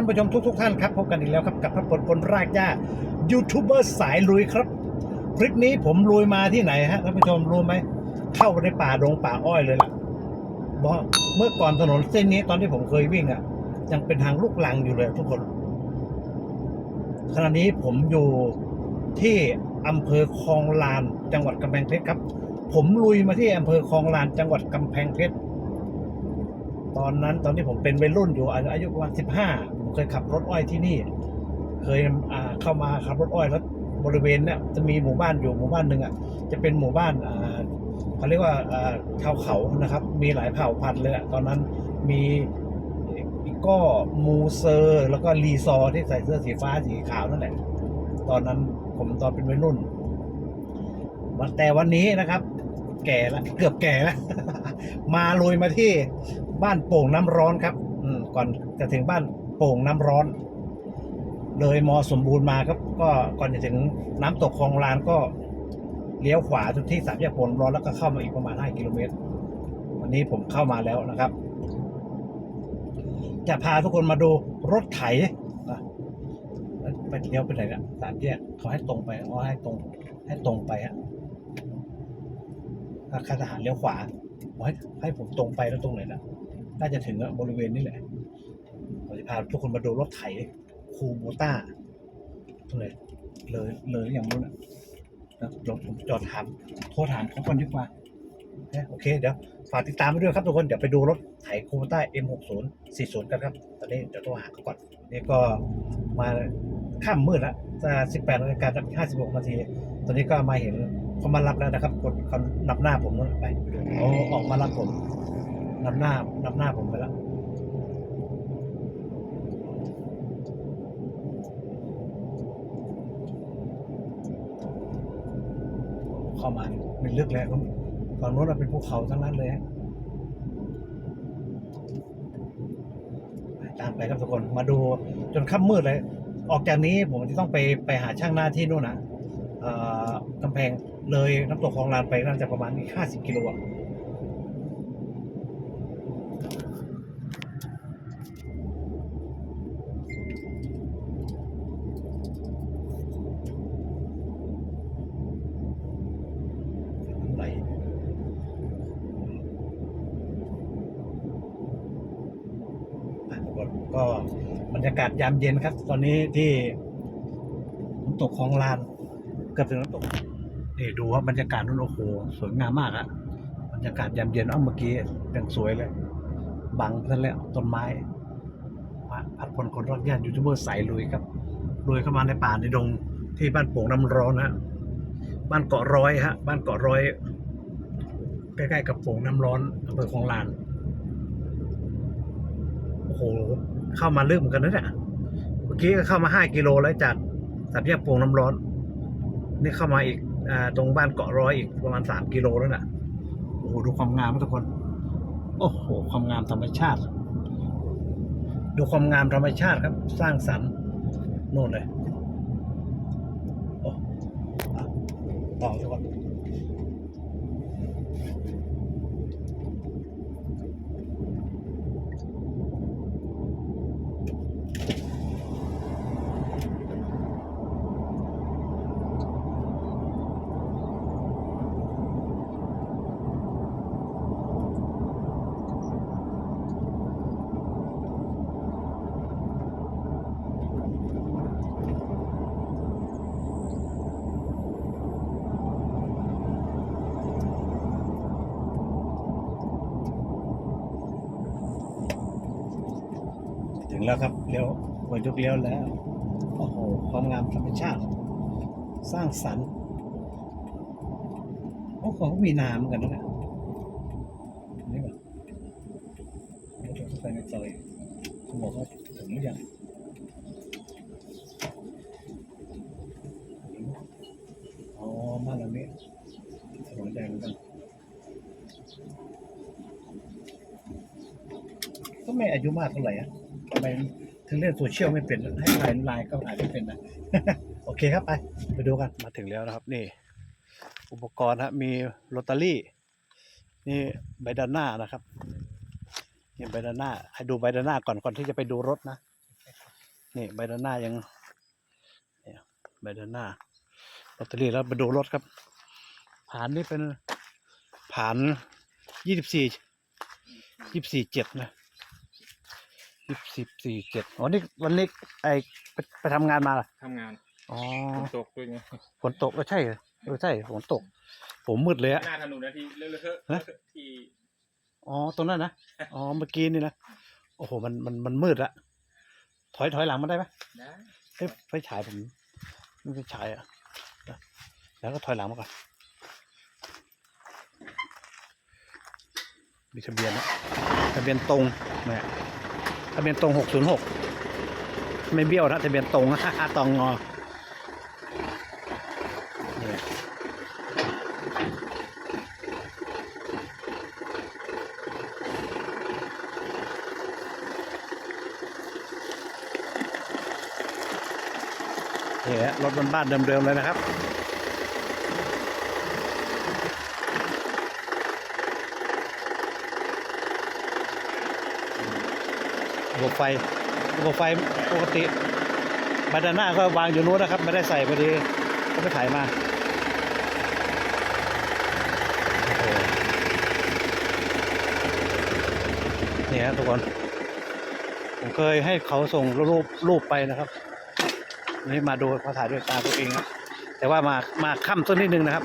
ท่านผู้ชมทุก ๆ ท่านครับพบกันอีกแล้วครับกับพระพลพลรากหญ้ายูทูบเบอร์สายลุยครับคลิปนี้ผมลุยมาที่ไหนฮะท่านผู้ชมรู้ไหมเข้าไปในป่าดงป่าอ้อยเลยล่ะบอกเมื่อก่อนถนนเส้นนี้ตอนที่ผมเคยวิ่งอะ ยังเป็นทางลูกลังอยู่เลยทุกคนขณะนี้ผมอยู่ที่อำเภอคลองลาน จังหวัดกำแพงเพชรครับ ผมลุยมาที่อำเภอคลองลาน จังหวัดกำแพงเพชรตอนนั้นตอนที่ผมเป็นวัยรุ่นอยู่อายุอายุประมาณสิบห้า เคยขับรถอ้อยที่นี่ เคยเข้ามาขับรถอ้อยแล้วบริเวณเนี่ยจะมีหมู่บ้านอยู่หมู่บ้านหนึ่งอะจะเป็นหมู่บ้านเขาเรียกว่าชาวเขานะครับ มีหลายเผ่าพันธุ์เลยตอนนั้นมีก็มูเซอร์แล้วก็รีซอร์ที่ใส่เสื้อสีฟ้าสีขาวนั่นแหละ ตอนนั้นผมตอนเป็นวัยรุ่นวันแต่วันนี้นะครับ แก่แล้วเกือบแก่แล้วมาลุยมาที่บ้านโป่งน้ำร้อนครับ อืมก่อนจะถึงบ้าน โป่งน้ำร้อน เลยมอสมบูรณ์มาครับ ก็ก่อนจะถึงน้ำตกคลองลานก็เลี้ยวขวาจนที่สามแยกโป่งน้ำร้อนแล้วก็เข้ามาอีกประมาณ 5 กิโลเมตร วันนี้ผมเข้ามาแล้วนะครับ จะพาทุกคนมาดูรถไถไปเลี้ยวไปไหนเนี่ยสามแยกเขาให้ตรงไปอ๋อให้ตรง ให้ตรงไปฮะถ้าข้าทหารเลี้ยวขวาให้ให้ผมตรงไปแล้วตรงไหนนะน่าจะถึงอะบริเวณนี้แหละ พาทุกคนมาดูรถไถคูโบต้าตรงไหนเลยเลยหรือยังนู้นนะนะลองผมจอดถามโทรถามเขาก่อนดีกว่าเอ๊ะโอเค เดี๋ยวฝากติดตามไปด้วยครับทุกคนเดี๋ยวไปดูรถไถคูโบต้า M60 40 กันครับ ตอนนี้เดี๋ยวโทรหาเขาก่อน นี่ก็มาค่ำมืดแล้วจะ18นาฬิกา56นาทีตอนนี้ก็มาเห็นเขามารับแล้วนะครับคนเขานำหน้าผมนู่นไปเขาออกมารับผมนำหน้านำหน้าผมไปแล้ว เข้ามาเป็นลึกแล้วฝั่งโน้นเราเป็นภูเขาทั้งนั้นเลยตามไปครับทุกคนมาดูจนค่ำมืดเลย ออกจากนี้ผมจะต้องไปไปหาช่างหน้าที่นู่นนะกำแพงเลยน้ำตกคลองลานไปน่าจะประมาณอีกห้าสิบกิโลอะไหลอะทุ ก็บรรยากาศยามเย็นครับ ตอนนี้ที่น้ำตกคลองลานเกือบถึงน้ำตกนี่ดูว่าบรรยากาศนู่นโอ้โหสวยงามมากอะบรรยากาศยามเย็นเอ้าเมื่อกี้ยังสวยเลยบังซะแล้วต้นไม้พัดพลคนรอดญาติยูทูบเบอร์สายลุยครับลุยเข้ามาในป่าในดงที่บ้านโป่งน้ำร้อนฮะบ้านเกาะร้อยฮะบ้านเกาะร้อยใกล้ๆกับโป่งน้ำร้อนอำเภอคลองลาน โอ้โหเข้ามาลึกเหมือนกันนะเนี่ยเมื่อกี้ก็เข้ามาห้ากิโลแล้วจากสามแยกโป่งน้ำร้อน นี่เข้ามาอีกอ่าตรงบ้านเกาะร้อยอีกประมาณสามกิโลแล้วน่ะโอ้โหดูความงามนะทุกคน โอ้โห ความงามธรรมชาติ ดูความงามธรรมชาติครับ สร้างสรรค์โน่นเลยโอ้อะต่อทุกคน แล้วครับเลี้ยวเปิดยุกเลี้ยวแล้ว โอ้โห ความงามธรรมชาติ สร้างสรรค์โอ้โหเขามีน้ำเหมือนกันนะเนี่ยนี่แบบเราจะไปในซอยเขาบอกว่าถึงหรือยังอ๋อบ้านหลังนี้ถนนแดงเหมือนกันก็ไม่อายุมากเท่าไหร่อะ ไมถึงเล่นโซเชียลไม่เป็นให้ไลน์ไลน์ก็อ่านไม่เป็นนะโอเคครับไปไปดูกันมาถึงแล้วนะครับ นี่ อุปกรณ์ฮะมีลอตเตอรี่ นี่ใบด้านหน้านะครับนี่ใบด้านหน้า ให้ดูใบด้านหน้าก่อนก่อนที่จะไปดูรถนะนี่ใบด้านหน้ายังเนี่ยใบด้านหน้าแบตเตอรี่แล้วมาดูรถครับ ผ่านนี่เป็นผ่านยี่สิบสี่ยี่สิบสี่เจ็ดนะ ยี่สิบสี่เจ็ดอ๋อนี่วันนี้ไอไปไปทำงานมาเหรอทำงานอ๋อฝนตกด้วยไงฝนตกเออใช่เหรอเออใช่ฝนตก ผมมืดเลยอะหน้าถนนนะที่เลอะๆฮะที่อ๋อตรงนั้นนะอ๋อเมื่อกี้นี่นะโอ้โหมันมันมันมืดละถอยถอยหลังมาได้ไหมนะเอ้ยไฟฉายผมไม่ไฟฉายอะเดี๋ยวแล้วก็ถอยหลังมาก่อนมีทะเบียนนะทะเบียนตรงเนี่ย ทะเบียนตรงหกศูนย์หกไม่เบี้ยวนะทะเบียนตรงตองงอเนี่ยรถบ้านๆเดิมๆเลยนะครับ ระบบไฟระบบไฟปกติบาดาน่าก็วางอยู่นู้นนะครับไม่ได้ใส่พอดีก็ไปถ่ายมาโอ้โหนี่ฮะทุกคน ผมเคยให้เขาส่งรูปรูปไปนะครับนี่มาดูเขาถ่ายด้วยตาตัวเองนะแต่ว่ามามาค่ำต้นนิดนึงนะครับ